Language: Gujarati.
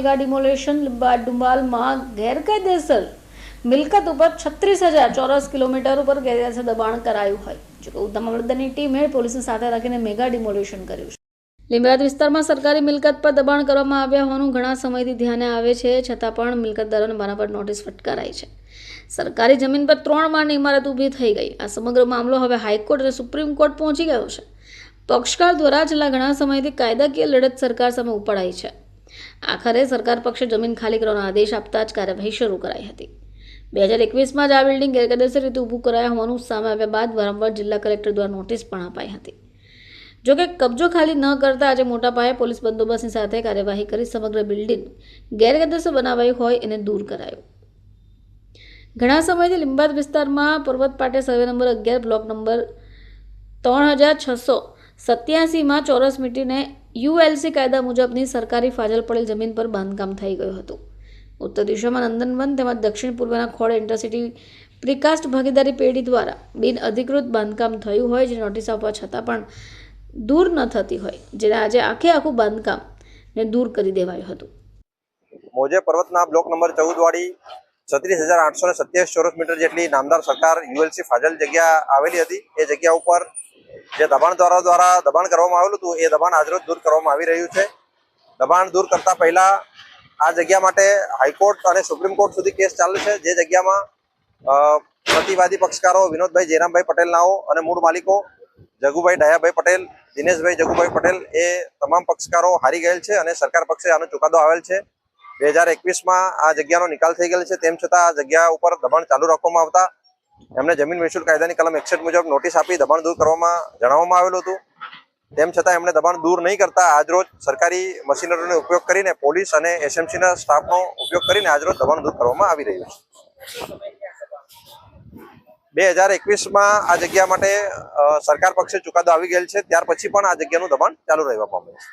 મેગા ડિમોલેશન ડુંબાલમાં ગેરકાયદેસર મિલકત ઉપર છત્રીસ હજાર ચોરસ કિલોમીટર ઉપર ગેરકાયદેસર દબાણ કરાયું હોય. જો કે ઉધના મામલતદારની ટીમે પોલીસને સાથે રાખીને મેગા ડિમોલેશન કર્યું છે. લીંબરાદ વિસ્તારમાં સરકારી મિલકત પર દબાણ કરવામાં આવ્યા હોવાનું ઘણા સમયથી ધ્યાને આવે છે, છતાં પણ મિલકતદારોને વારંવાર નોટિસ ફટકારાઈ છે. સરકારી જમીન પર ત્રણ માળની ઇમારત ઊભી થઈ ગઈ. આ સમગ્ર મામલો હવે હાઈકોર્ટ અને સુપ્રીમ કોર્ટ પહોંચી ગયો છે. પક્ષકાર દ્વારા છેલ્લા ઘણા સમયથી કાયદાકીય લડત સરકાર સામે ઉપાડાઈ છે. આખરે સરકાર પક્ષે જમીન ખાલી કરવાનો આદેશ આપતા જ કાર્યવાહી શરૂ કરાઈ હતી. બે હજાર એકવીસમાં જ આ બિલ્ડિંગ ગેરકાયદેસર રીતે ઊભું કરાયા હોવાનું સામે આવ્યા બાદ વારંવાર જિલ્લા કલેક્ટર દ્વારા નોટિસ પણ અપાઈ હતી. જોકે કબજો ખાલી ન કરતા આજે મોટા પાયે પોલીસ બંદોબસ્તની સાથે કાર્યવાહી કરી સમગ્ર બિલ્ડિંગ ગેરકાયદેસર બનાવાઈ હોય એને દૂર કરાયું. ઘણા સમયથી લીંબાદ વિસ્તારમાં પર્વત પાટે સર્વે નંબર અગિયાર, બ્લોક નંબર ત્રણ હજાર છસો સત્યાસીમાં ચોરસ મીટરને યુએલસી કાયદા મુજબની સરકારી ફાજલ પડેલ જમીન પર બાંધકામ થઈ ગયું હતું. ઉત્તર દિશામાં નંદનવન તેમજ દક્ષિણ પૂર્વના ખોડ ઇન્ટરસિટી પ્રિકાસ્ટ ભાગીદારી પેઢી દ્વારા બિન અધિકૃત બાંધકામ થયું હોય જે નોટિસ આપવા છતાં પણ દૂર ન થતી હોય, જેને આજે આખે આખું બાંધકામ ને દૂર કરી દેવાયું હતું. મોજે પર્વતના બ્લોક નંબર ચૌદ વાળી છત્રીસ હજાર આઠસો ને સત્યાવીસ ચોરસ મીટર જેટલી નામદાર સરકાર યુએલસી ફાજલ જગ્યા આવેલી હતી. એ જગ્યા ઉપર જે દબાણદારો દ્વારા દબાણ કરવામાં આવેલું હતું, એ દબાણ આજરોજ દૂર કરવામાં આવી રહ્યું છે. દબાણ દૂર કરતા પહેલા આ જગ્યા માટે હાઈકોર્ટ અને સુપ્રીમ કોર્ટ સુધી કેસ ચાલુ છે. જે જગ્યામાં પ્રતિવાદી પક્ષકારો વિનોદભાઈ જયરામભાઈ પટેલનાઓ અને મૂળ માલિકો જગુભાઈ ડાયાભાઈ પટેલ, દિનેશભાઈ જગુભાઈ પટેલ એ તમામ પક્ષકારો હારી ગયેલ છે અને સરકાર પક્ષે આનો ચુકાદો આવેલ છે. બે હજાર એકવીસમાં આ જગ્યાનો નિકાલ થઈ ગયેલ છે. તેમ છતાં આ જગ્યા ઉપર દબાણ ચાલુ રાખવામાં આવતા એમને જમીન મહેસૂલ કાયદાની કલમ એકસઠ મુજબ નોટિસ આપી દબાણ દૂર કરવામાં જણાવવામાં આવેલું હતું. તેમ છતાં એમણે દબાણ દૂર નહીં કરતા આજરોજ સરકારી મશીનરીનો ઉપયોગ કરીને પોલીસ અને એસએમસીના સ્ટાફનો ઉપયોગ કરીને આજરોજ દબાણ દૂર કરવામાં આવી રહ્યું છે. બે હજાર એકવીસમાં આ જગ્યા માટે સરકાર પક્ષે ચુકાદો આવી ગયેલ છે. ત્યાર પછી પણ આ જગ્યાનું દબાણ ચાલુ રહેવા પામે છે.